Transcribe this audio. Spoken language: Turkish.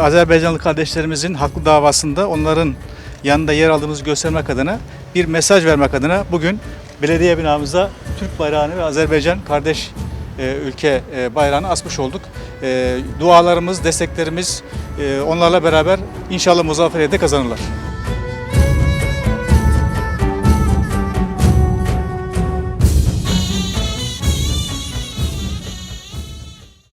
Azerbaycanlı kardeşlerimizin haklı davasında onların yanında yer aldığımızı göstermek adına bir mesaj vermek adına bugün belediye binamıza Türk bayrağını ve Azerbaycan kardeş e, ülke e, bayrağını asmış olduk. E, dualarımız, desteklerimiz e, onlarla beraber inşallah muzafferiyete kazanırlar.